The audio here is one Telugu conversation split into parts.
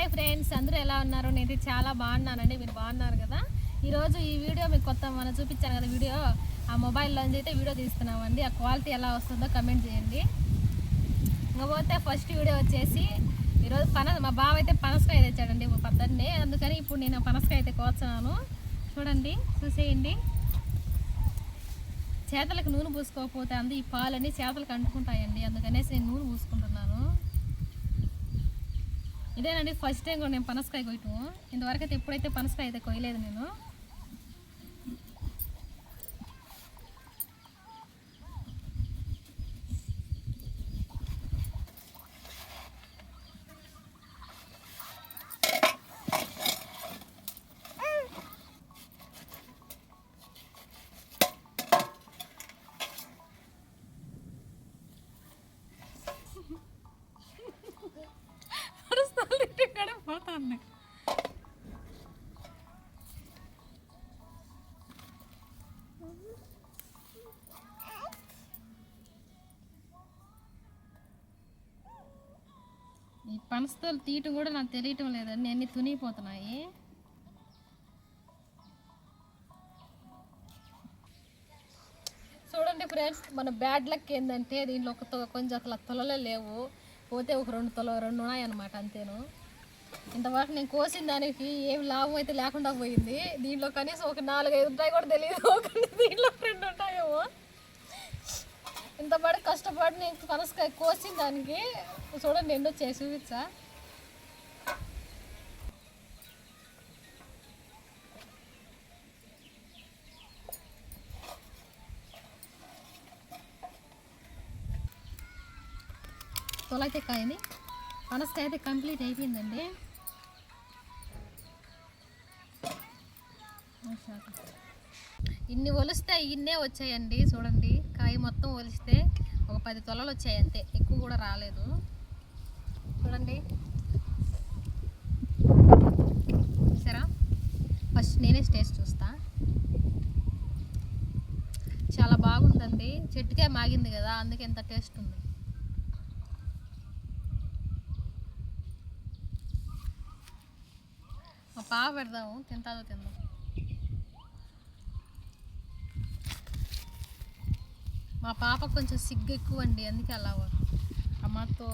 హాయ్ ఫ్రెండ్స్ అందరూ ఎలా ఉన్నారు? నేను చాలా బాగున్నానండి. మీరు బాగున్నారు కదా? ఈరోజు ఈ వీడియో మీకు కొత్త మనం చూపించాను కదా వీడియో. ఆ మొబైల్లోంచి అయితే వీడియో తీస్తున్నామండి ఆ క్వాలిటీ ఎలా వస్తుందో కమెంట్ చేయండి. ఇంకపోతే ఫస్ట్ వీడియో వచ్చేసి ఈరోజు పన మా బావ అయితే పనసకాయ తెచ్చాడండి పద్దన్నే. అందుకని ఇప్పుడు నేను పనసకాయ అయితే కోస్తున్నాను. చూడండి చూసేయండి. చేతలకు నూనె పూసుకోకపోతే అందు ఈ పాలన్నీ చేతలకు అంటుకుంటాయండి. అందుకనేసి నేను నూనె పూసుకుంటున్నాను. ఇదేనండి ఫస్ట్ టైం కూడా నేను పనసకాయ కొయ్యటం. ఇంతవరకు అయితే ఎప్పుడైతే పనసకాయ అయితే కొయ్యలేదు నేను ఉన్నాయి ఈ పనసతోలు తీయటం కూడా నాకు తెలియటం లేదండి. అన్ని తునిగిపోతున్నాయి. చూడండి ఫ్రెండ్స్ మన బ్యాడ్ లక్ ఏంటంటే దీనిలో ఒక తొ- కొంచెం అసలు తొలలే లేవు. పోతే ఒక రెండు తొల రెండు ఉన్నాయన్నమాట అంతేను. ఇంతవరకు నేను కోసిన దానికి ఏం లాభం అయితే లేకుండా పోయింది. దీంట్లో కనీసం ఒక నాలుగు ఐదు ఉంటాయి కూడా తెలియదు దీంట్లో రెండు ఉంటాయేమో. ఇంతపడి కష్టపడి నేను పనసకాయ కోసిన దానికి చూడండి ఎన్నో చేసి చూపించా. తొలైతే కాయని పనసకాయ అయితే కంప్లీట్ అయిపోయిందండి. ఇన్ని ఒలిస్తే ఇన్నే వచ్చాయండి చూడండి. కాయ మొత్తం ఒలిస్తే ఒక పది తొలలు వచ్చాయి అంతే ఎక్కువ కూడా రాలేదు. చూడండి. చూసారా? ఫస్ట్ నేనే టేస్ట్ చూస్తా. చాలా బాగుందండి. చెట్టుకే మాగింది కదా అందుకే ఎంత టేస్ట్ ఉంది. మా పాప పెడదాము. తింటాదో తిందాం. మా పాప కొంచెం సిగ్గు ఎక్కువ అండి అందుకే అలా అమ్మతో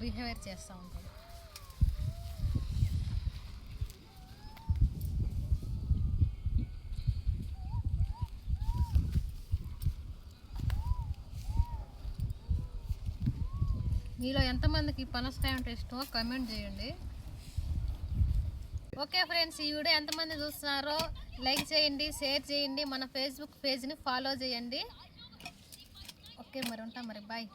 బిహేవియర్ చేస్తూ ఉంటాడు. మీలో ఎంతమందికి పనసకాయ అంటే ఇష్టమో కమెంట్ చేయండి. ఓకే ఫ్రెండ్స్ ఈ వీడియో ఎంతమంది చూస్తున్నారో లైక్ చేయండి షేర్ చేయండి మన ఫేస్బుక్ పేజ్ని ఫాలో చేయండి. ఓకే మరి ఉంటాం మరి బాయ్.